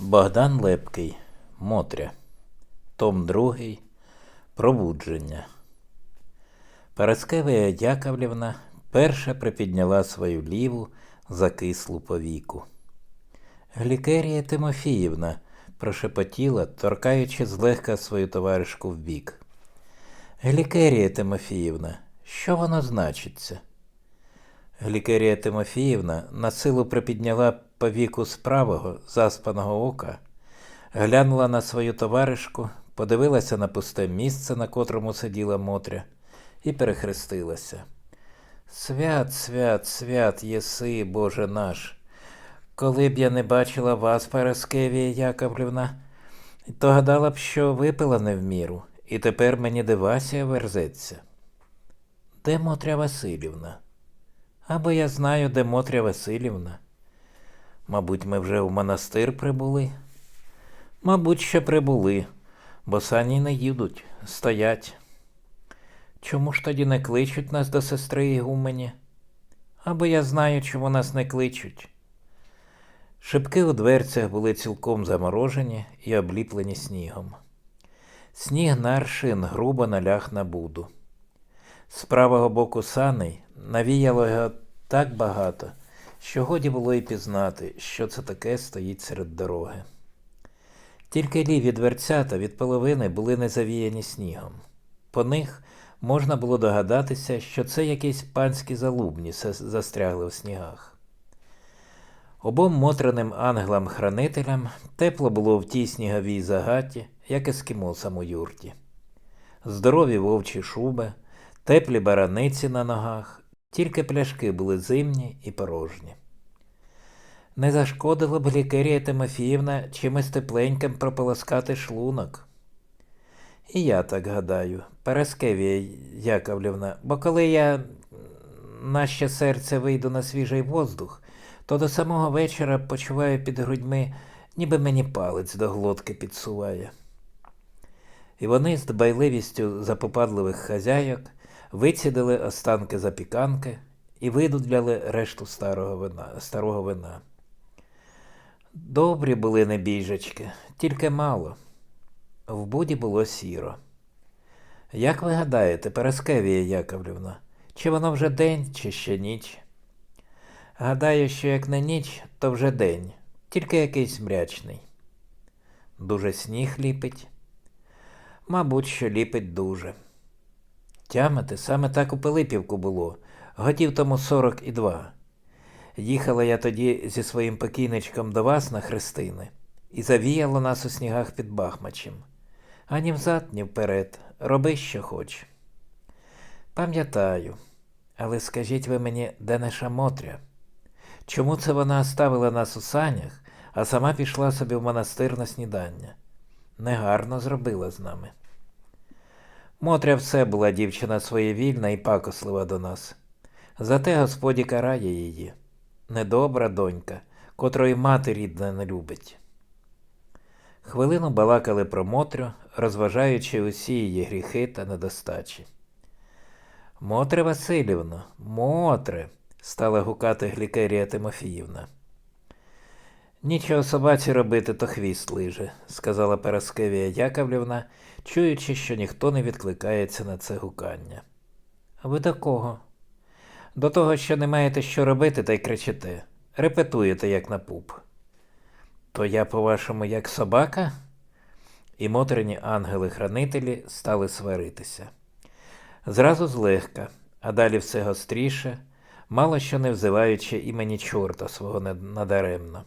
Богдан Лепкий, Мотря. Том 2. Пробудження. Параскевія Яковлівна перша припідняла свою ліву закислу повіку. Глікерія Тимофіївна прошепотіла, торкаючи злегка свою товаришку в бік. Глікерія Тимофіївна, що воно значиться? Глікерія Тимофіївна на силу припідняла повіку з правого заспаного ока, глянула на свою товаришку, подивилася на пусте місце, на котрому сиділа Мотря, і перехрестилася. Свят, свят, свят єси, Боже наш. Коли б я не бачила вас, Параскевія Яковлівна, то гадала б, що випила не в міру, і тепер мені дивасія верзеться. Де Мотря Васильівна? Або я знаю, де Мотря Васильівна. Мабуть, ми вже в монастир прибули. Мабуть, ще прибули, бо сані не їдуть, стоять. Чому ж тоді не кличуть нас до сестри Ігумені? Або я знаю, чому нас не кличуть. Шибки у дверцях були цілком заморожені і обліплені снігом. Сніг на аршин грубо наляг на буду. З правого боку саней навіяло його так багато, що годі було й пізнати, що це таке стоїть серед дороги. Тільки ліві дверцята від половини були не завіяні снігом. По них можна було догадатися, що це якісь панські залубні застрягли в снігах. Обом мотреним ангелам-хранителям тепло було в тій сніговій загаті, як ескімосам у юрті. Здорові вовчі шуби, теплі бараниці на ногах, тільки пляшки були зимні і порожні. Не зашкодило б лікарія Тимофіївна чимось тепленьким прополоскати шлунок. І я так гадаю, Параскевія Яковлівна, бо коли я наще серце вийду на свіжий воздух, то до самого вечора почуваю під грудьми, ніби мені палець до глотки підсуває. І вони з дбайливістю запопадливих хазяйок вицідили останки запіканки і видудляли решту старого вина. Старого вина. Добрі були небіжечки, тільки мало. В буді було сіро. Як ви гадаєте, Параскевія Яковлівна, чи воно вже день, чи ще ніч? Гадаю, що як не ніч, то вже день, тільки якийсь мрячний. Дуже сніг ліпить. Мабуть, що ліпить дуже. Тямите, саме так у Пилипівку було, годів тому сорок і два. Їхала я тоді зі своїм покійничком до вас на хрестини, і завіяло нас у снігах під Бахмачем. Ані взад, ні вперед, роби, що хоч. Пам'ятаю, але скажіть ви мені, де наша Мотря? Чому це вона оставила нас у санях, а сама пішла собі в монастир на снідання? Негарно зробила з нами. Мотря все була дівчина своєвільна і пакослива до нас. Зате Господі карає її. Недобра донька, котрої мати рідна не любить. Хвилину балакали про Мотрю, розважаючи усі її гріхи та недостачі. Мотре Васильівно, Мотре, стала гукати Глікерія Тимофіївна. Нічого собаці робити, то хвіст лиже, сказала Параскевія Яковлівна, чуючи, що ніхто не відкликається на це гукання. А ви до кого? До того, що не маєте що робити, та й кричите. Репетуєте, як на пуп. То я, по-вашому, як собака? І мотрені ангели-хранителі стали сваритися. Зразу злегка, а далі все гостріше, мало що не взиваючи імені чорта свого надаремно.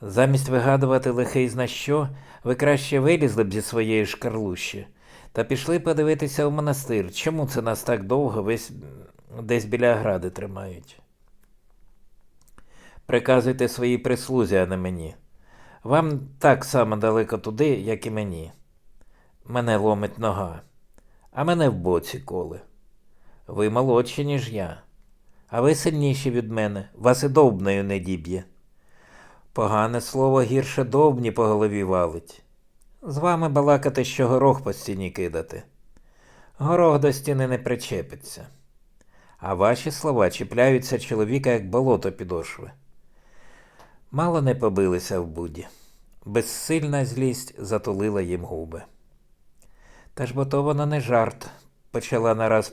Замість вигадувати лихий зна що, ви краще вилізли б зі своєї шкарлущі та пішли подивитися в монастир, чому це нас так довго весь десь біля гради тримають. Приказуйте своїй прислузі, а не мені. Вам так само далеко туди, як і мені. Мене ломить нога, а мене в боці коли. Ви молодші, ніж я, а ви сильніші від мене, вас і довбнею не діб'є. Погане слово гірше довбні по голові валить. З вами балакати, що горох по стіні кидати. Горох до стіни не причепиться. А ваші слова чіпляються чоловіка, як болото підошви. Мало не побилися в буді. Безсильна злість затулила їм губи. Та ж бо то воно не жарт, почала нараз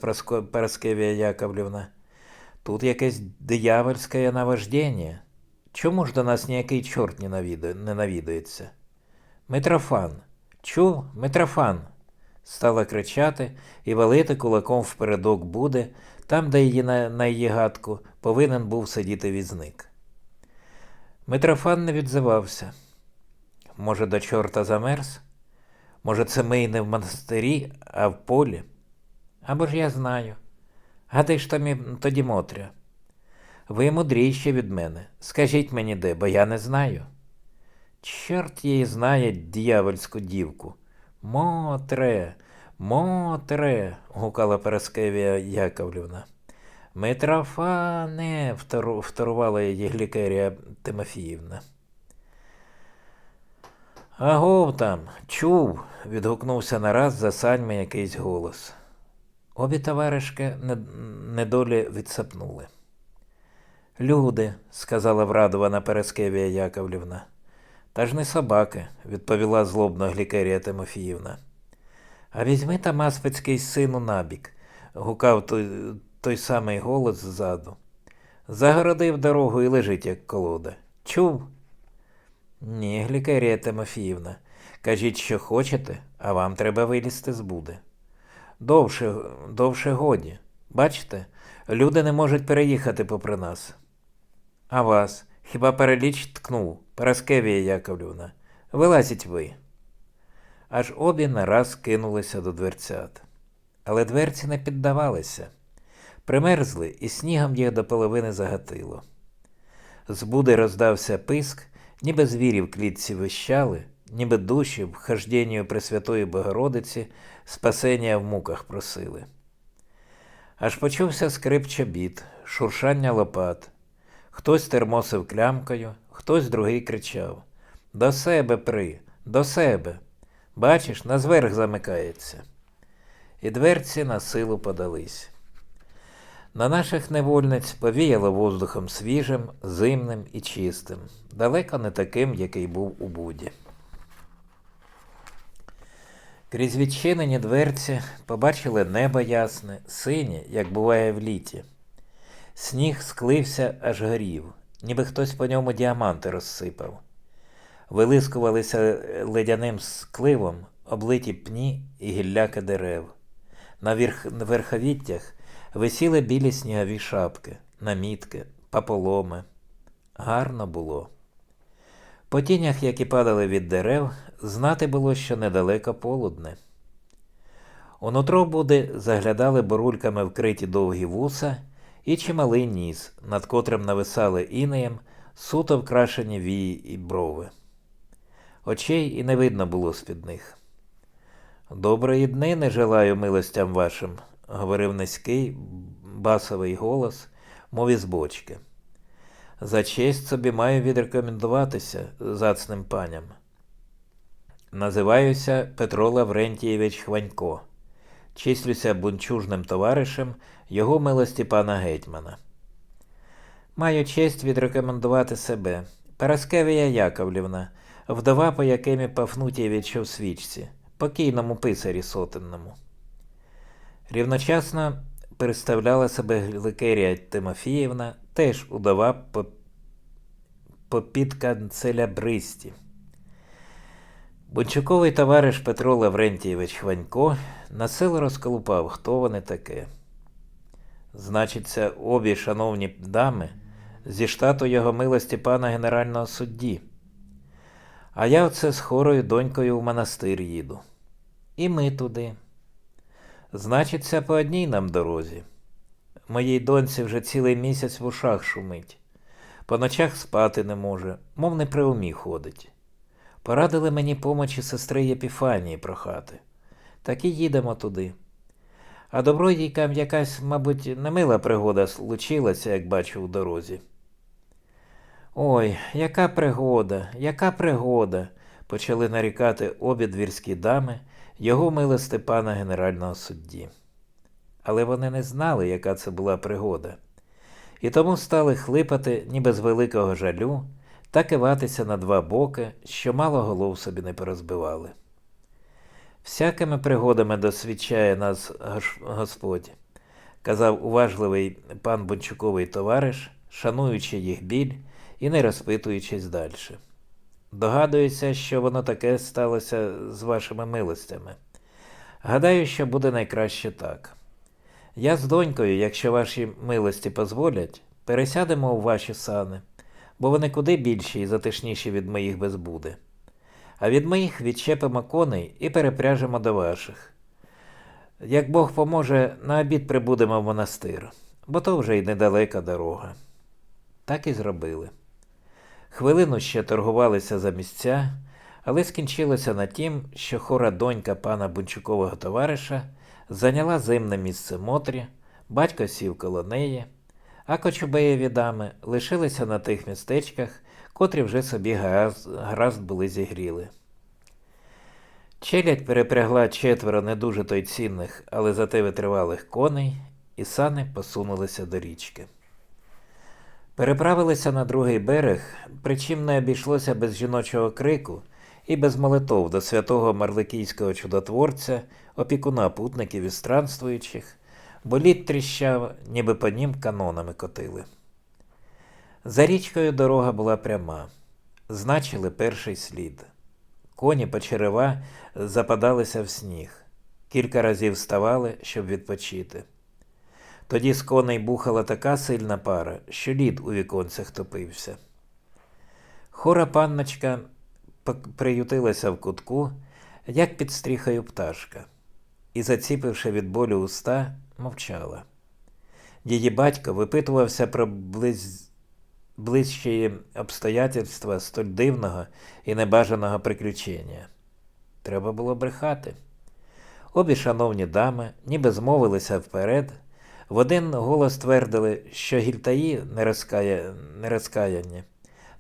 Параскевія Яковлівна. Тут якесь диявольське наваждення. Чому ж до нас ніякий чорт не, навідується? Митрофан, чув, Митрофан, стала кричати і валити кулаком впередок буде, там, де її на, на її гадку повинен був сидіти візник. Митрофан не відзивався. Може, до чорта замерз? Може, це ми й не в монастирі, а в полі? Або ж я знаю. Гадай ж там і тоді Мотря. Ви мудріші від мене. Скажіть мені де, бо я не знаю. Чорт її знає дьявольську дівку. Мотре, Мотре, гукала Параскевія Яковлівна. Митрофане, втору, вторувала її Глікерія Тимофіївна. Агов там, чув, відгукнувся нараз за саньми якийсь голос. Обі товаришки недолі відсапнули. Люди, сказала врадована Перескевія Яковлівна. Та ж не собаки, відповіла злобно Глікерія Тимофіївна. А візьми там аспецький сину набік, гукав той, той самий голос ззаду. Загородив дорогу і лежить, як колода. Чув? Ні, Глікерія Тимофіївна. Кажіть, що хочете, а вам треба вилізти з буди. Довше, довше годі. Бачите, люди не можуть переїхати попри нас. А вас? Хіба переліч ткнув, Параскевія Яковлівна. Вилазіть ви. Аж обі нараз кинулися до дверцят. Але дверці не піддавалися. Примерзли, і снігом їх до половини загатило. З буди роздався писк, ніби звірі в клітці вищали, ніби душі в хожденню Пресвятої Богородиці спасення в муках просили. Аж почувся скрип чобіт, шуршання лопат. Хтось термосив клямкою, хтось другий кричав До себе при, до себе. Бачиш, на зверх замикається. І дверці на силу подались. На наших невольниць повіяло воздухом свіжим, зимним і чистим, далеко не таким, який був у буді. Крізь відчинені дверці побачили небо ясне, синє, як буває в літі. Сніг склився аж горів, ніби хтось по ньому діаманти розсипав. Вилискувалися ледяним скливом облиті пні і гілляки дерев. На верх... верховіттях висіли білі снігові шапки, намітки, паполоми. Гарно було. По тінях, які падали від дерев, знати було, що недалеко полудне. У нутро буди заглядали борульками вкриті довгі вуса і чималий ніс, над котрим нависали інеєм суто вкрашені вії і брови. Очей і не видно було з-під них. Доброї дни не желаю милостям вашим, говорив низький басовий голос, мов із бочки. За честь собі маю відрекомендуватися зацним паням. Називаюся Петро Лаврентієвич Хванько. Числюся бунчужним товаришем його милості пана гетьмана. Маю честь відрекомендувати себе. Параскевія Яковлівна, вдова по Якимі Пафнутєвичу в свічці, покійному писарі сотенному. Рівночасно представляла себе Гликерія Тимофіївна, теж удова по, по підканцелябристі. Бунчуковий товариш Петро Лаврентійович Хванько на силу розколупав, хто вони таке. Значиться, обі шановні дами зі штату його милості пана генерального судді. А я оце з хорою донькою в монастир їду. І ми туди. Значиться, по одній нам дорозі. Моїй доньці вже цілий місяць в ушах шумить. По ночах спати не може, мов не при умі ходить. Порадили мені помочі сестри Єпіфанії прохати. Так і їдемо туди. А добродійкам якась, мабуть, немила пригода случилася, як бачу в дорозі. Ой, яка пригода, яка пригода, почали нарікати обі двірські дами його милости пана генерального судді. Але вони не знали, яка це була пригода, і тому стали хлипати ніби з великого жалю та киватися на два боки, що мало голов собі не порозбивали. Всякими пригодами досвідчає нас Господь, казав уважливий пан Бончуковий товариш, шануючи їх біль і не розпитуючись далі. Догадуюся, що воно таке сталося з вашими милостями. Гадаю, що буде найкраще так. Я з донькою, якщо ваші милості дозволять, пересядемо у ваші сани, бо вони куди більші і затишніші від моїх без буде. А від моїх відчепимо коней і перепряжемо до ваших. Як Бог поможе, на обід прибудемо в монастир, бо то вже й недалека дорога. Так і зробили. Хвилину ще торгувалися за місця, але скінчилося на тім, що хора донька пана Бунчукового товариша зайняла зимне місце Мотрі, батько сів коло неї, а кочубеєві дами лишилися на тих містечках, котрі вже собі гаразд, гаразд були зігріли. Челядь перепрягла четверо не дуже то й цінних, але зате витривалих коней, і сани посунулися до річки. Переправилися на другий берег, причим не обійшлося без жіночого крику і без молитов до святого Марликійського чудотворця, опікуна путників і странствуючих, бо лід тріщав, ніби по нім канонами котили. За річкою дорога була пряма, значили перший слід. Коні по черева западалися в сніг, кілька разів вставали, щоб відпочити. Тоді з коней бухала така сильна пара, що лід у віконцях топився. Хора панночка приютилася в кутку, як під стріхою пташка, і, заціпивши від болю уста, мовчала. Її батько випитувався про близ... ближчі обстоятельства столь дивного і небажаного приключення. Треба було брехати. Обі шановні дами, ніби змовилися вперед, в один голос твердили, що гільтаї нерозкая... нерозкаянні.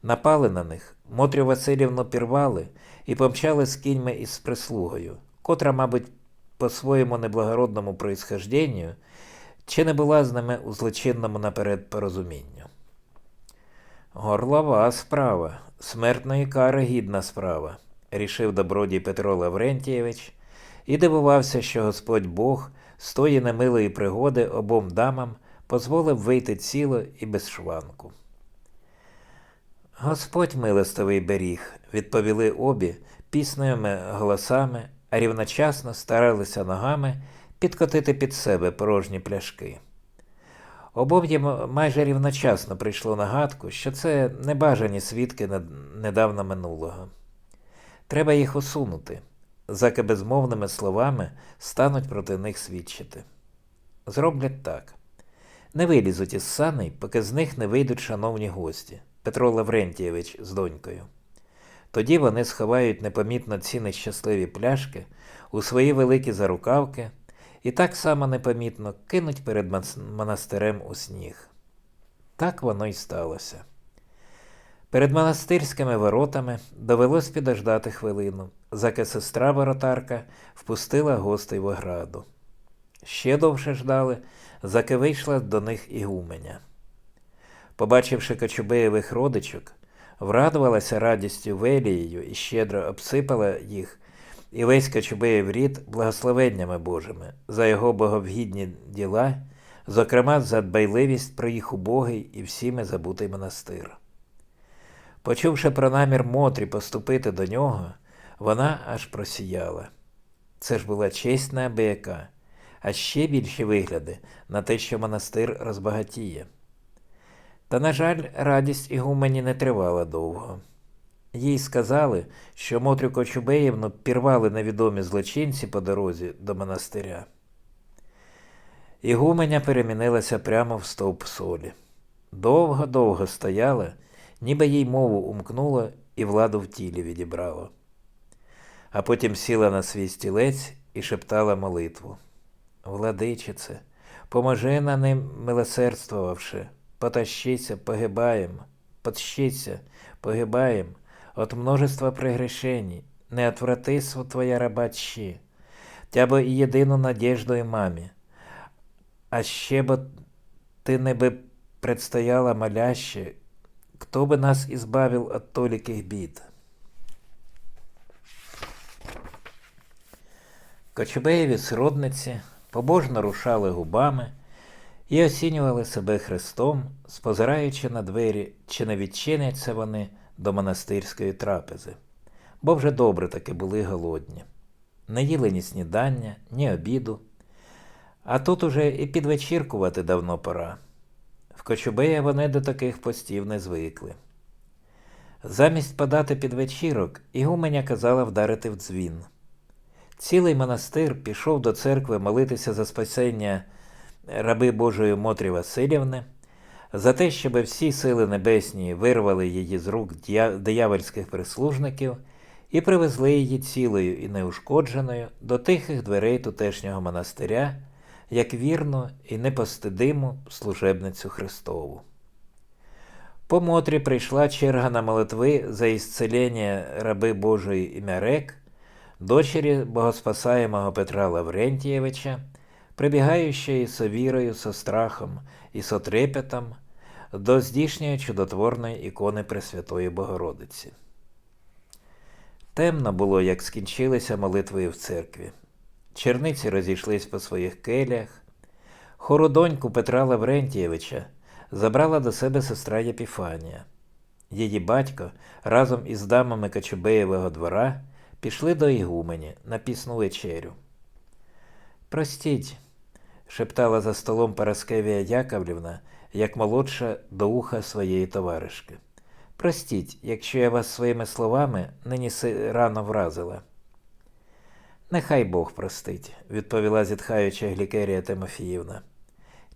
Напали на них, Мотрю Васильівну пірвали і помчали з кіньми із прислугою, котра, мабуть, по своєму неблагородному происхожденню, чи не була з ними у злочинному наперед порозумінню. Горлова справа, смертної кари гідна справа, рішив добродій Петро Лаврентійович і дивувався, що Господь Бог з тої немилої пригоди обом дамам дозволив вийти ціло і без шванку. Господь милостивий беріг, відповіли обі пісними голосами, а рівночасно старалися ногами підкотити під себе порожні пляшки. Обом майже рівночасно прийшло на гадку, що це небажані свідки недавно минулого. Треба їх усунути, заки безмовними словами стануть проти них свідчити. Зроблять так. Не вилізуть із саней, поки з них не вийдуть шановні гості Петро Лаврентійович з донькою. Тоді вони сховають непомітно ці нещасливі пляшки у свої великі зарукавки і так само непомітно кинуть перед монастирем у сніг. Так воно й сталося. Перед монастирськими воротами довелось підождати хвилину, заки сестра воротарка впустила гостей в ограду. Ще довше ждали, заки вийшла до них ігуменя. Побачивши Кочубеєвих родичок, врадувалася радістю Велією і щедро обсипала їх, і весь Кочубеєв рід благословеннями Божими за його боговгідні діла, зокрема за дбайливість про їх убогий і всіми забутий монастир. Почувши про намір Мотрі поступити до нього, вона аж просіяла. Це ж була честь неабияка, а ще більші вигляди на те, що монастир розбагатіє. Та, на жаль, радість Ігумені не тривала довго. Їй сказали, що Мотрю Кочубеївну пірвали невідомі злочинці по дорозі до монастиря. Ігуменя перемінилася прямо в стовп солі. Довго-довго стояла, ніби їй мову умкнуло і владу в тілі відібрало. А потім сіла на свій стілець і шептала молитву. Владичице, поможи на ним милосердствовавши, потащися, погибаєм, подщися, погибаєм, от множества прегрешений, не отврати сво твоя раба щи, тябо і єдину надеждою мамі, а ще бо ти не би предстояла моляще, кто бы нас избавил от толиких бід. Кочубеєві сродниці побожно рушали губами і осінювали себе хрестом, спозираючи на двері, чи не відчиняться вони до монастирської трапези, бо вже добре таки були голодні. Не їли ні снідання, ні обіду, а тут уже і підвечіркувати давно пора. В Кочубея вони до таких постів не звикли. Замість подати підвечірок, Ігуменя казала вдарити в дзвін. Цілий монастир пішов до церкви молитися за спасення раби Божої Мотрі Васильівни, за те, щоб всі сили небесні вирвали її з рук диявольських прислужників і привезли її цілою і неушкодженою до тихих дверей тутешнього монастиря, як вірну і непостидиму служебницю Христову. По Мотрі прийшла черга на молитви за ісцелення раби Божої Імярек, дочері богоспасаємого Петра Лаврентієвича, прибігаючої со вірою, со страхом і со до здійснює чудотворної ікони Пресвятої Богородиці. Темно було, як скінчилися молитви в церкві. Черниці розійшлись по своїх келях. Хородоньку Петра Лаврентієвича забрала до себе сестра Єпіфанія. Її батько разом із дамами Кочубеєвого двора пішли до Ігумені на пісну вечерю. Простіть, шептала за столом Параскевія Яковлівна, як молодша до уха своєї товаришки. Простіть, якщо я вас своїми словами нині рано вразила. Нехай Бог простить, відповіла зітхаюча Глікерія Тимофіївна.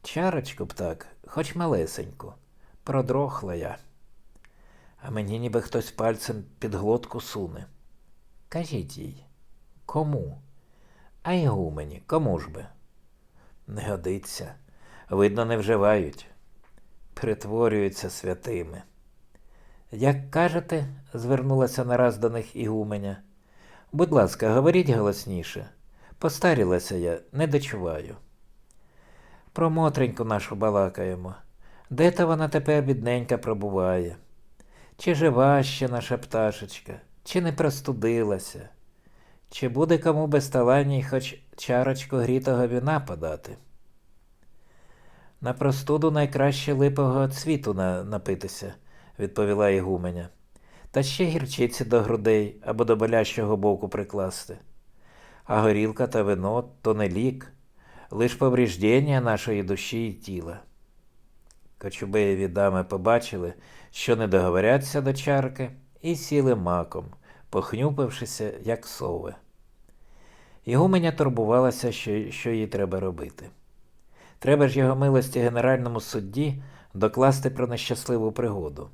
Чарочку б так, хоч малесеньку, продрохла я. А мені ніби хтось пальцем під глотку суне. Кажіть їй, кому? А ігумені, кому ж би? Не годиться. Видно, не вживають. Притворюються святими. Як кажете, звернулася нараз до них ігуменя. Будь ласка, говоріть голосніше. Постарілася я, не дочуваю. Про Мотреньку нашу балакаємо. Де то вона тепер бідненька пробуває? Чи жива ще наша пташечка, чи не простудилася? Чи буде кому безталанній хоч чарочку грітого вина подати? На простуду найкраще липового цвіту на, напитися, відповіла Ігуменя. Та ще гірчиці до грудей або до болящого боку прикласти. А горілка та вино то не лік, лиш повріждення нашої душі і тіла. Кочубеєві дами побачили, що не договоряться до чарки, і сіли маком, похнюпившися, як сови. Ігуменя турбувалася, що, що їй треба робити. Треба ж його милості генеральному судді докласти про нещасливу пригоду.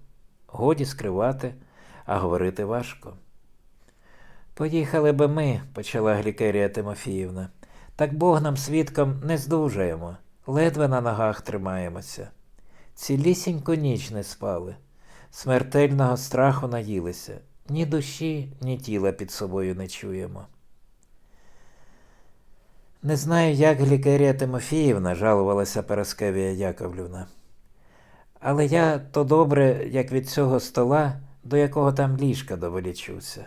Годі скривати, а говорити важко. Поїхали би ми, почала Глікерія Тимофіївна. Так Бог нам свідком не здужаємо, ледве на ногах тримаємося. Цілісіньку ніч не спали, смертельного страху наїлися, ні душі, ні тіла під собою не чуємо. Не знаю, як Глікерія Тимофіївна, жалувалася Параскевія Яковлівна. Але я то добре, як від цього стола, до якого там ліжка довелічуся.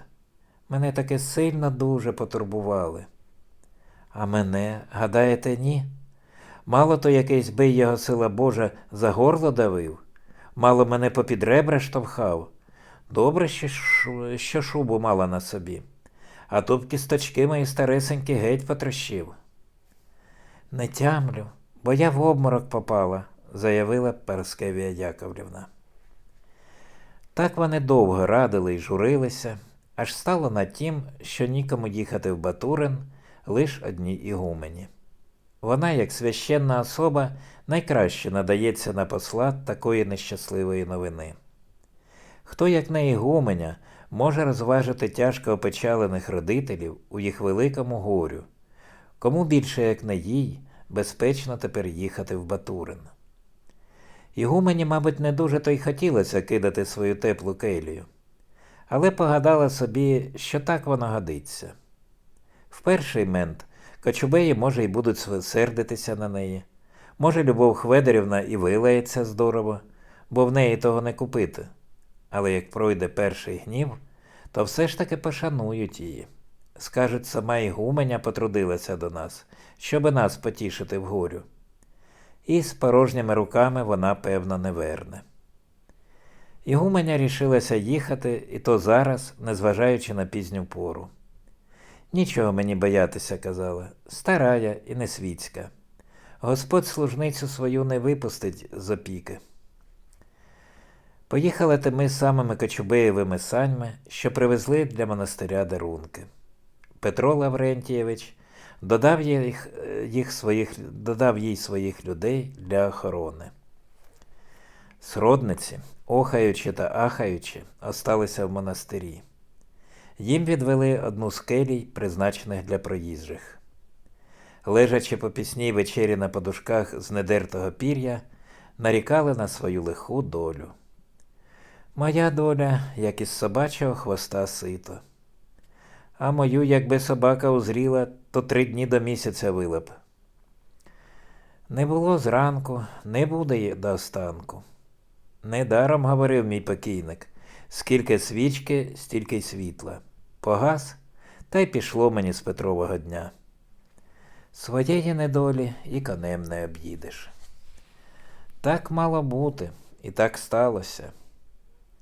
Мене таке сильно дуже потурбували. А мене, гадаєте, ні? Мало то якийсь бий його сила Божа за горло давив, мало мене попід ребра штовхав. Добре, що, що шубу мала на собі, а то б кісточки мої старесенькі геть потрощив. Не тямлю, бо я в обморок попала, заявила Параскевія Яковлівна. Так вони довго радили й журилися, аж стало на тім, що нікому їхати в Батурин, лиш одній ігумені. Вона, як священна особа, найкраще надається на посла такої нещасливої новини. Хто, як не ігуменя, може розважити тяжко опечалених родителів у їх великому горю, кому більше, як не їй, безпечно тепер їхати в Батурин. Ігумені, мабуть, не дуже то й хотілося кидати свою теплу келію, але погадала собі, що так воно годиться. В перший мент Кочубеї, може, й будуть сердитися на неї. Може, Любов Хведерівна і вилається здорово, бо в неї того не купити. Але як пройде перший гнів, то все ж таки пошанують її. Скажуть, сама ігуменя потрудилася до нас, щоби нас потішити вгорю. І з порожніми руками вона, певно, не верне. Ігуменя рішилася їхати, і то зараз, незважаючи на пізню пору. Нічого мені боятися, казала, стара я і не світська. Господь служницю свою не випустить з опіки. Поїхали ти ми самими Кочубеєвими саньми, що привезли для монастиря дарунки. Петро Лаврентійович додав, їх, е, їх своїх, додав їй своїх людей для охорони. Сродниці, охаючи та ахаючи, осталися в монастирі. Їм відвели одну з келій, призначених для проїжджих. Лежачи по пісній вечері на подушках з недертого пір'я, нарікали на свою лиху долю. Моя доля, як із собачого хвоста сито. А мою, якби собака узріла, то три дні до місяця вила б. Не було зранку, не буде до останку. Недаром говорив мій покійник, скільки свічки, стільки й світла. Погас, та й пішло мені з Петрового дня. Своєї недолі і конем не об'їдеш. Так мало бути, і так сталося.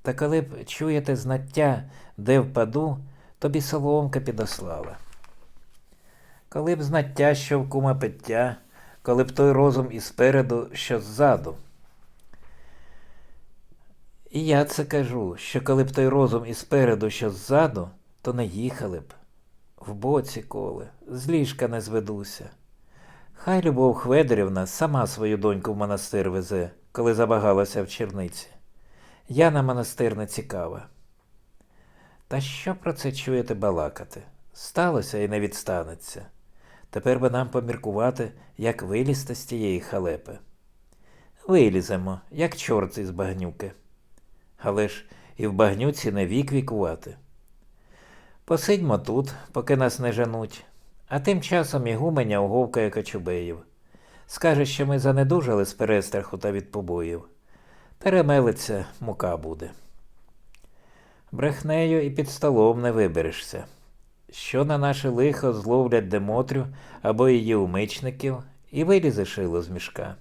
Та коли б чуєте знаття, де впаду, тобі соломка підослала. Коли б знаття, що в кума пиття, коли б той розум і спереду, що ззаду. І я це кажу, що коли б той розум і спереду, що ззаду, то не їхали б. В боці коле, з ліжка не зведуся. Хай Любов Хведерівна сама свою доньку в монастир везе, коли забагалася в черниці. Я на монастир не цікава. Та що про це чуєте балакати? Сталося і не відстанеться. Тепер би нам поміркувати, як вилізти з тієї халепи. Виліземо, як чорт із багнюки. Але ж і в багнюці не вік вікувати. Посидьмо тут, поки нас не женуть, а тим часом ігуменя уговкає Кочубеїв. Скаже, що ми занедужали з перестраху та від побоїв. Перемелиться, мука буде. Брехнею і під столом не виберешся. Що на наше лихо зловлять Демотрю або її умичників, і вилізе шило з мішка.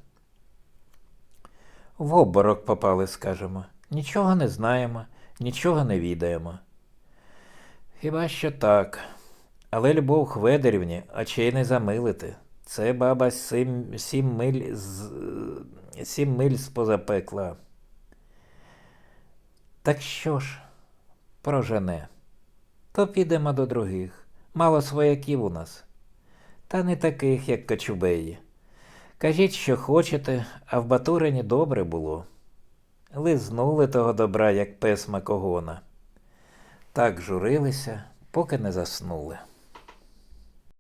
В обморок попали, скажемо. Нічого не знаємо, нічого не відаємо. Хіба що так. Але любов Хведерівні очей не замилити. Це баба сім, сім миль з сім миль з-поза пекла. Так що ж, прожене, то підемо до других. Мало свояків у нас. Та не таких, як Кочубеї. Кажіть, що хочете, а в Батурині добре було. Лизнули того добра, як пес макогона. Так журилися, поки не заснули.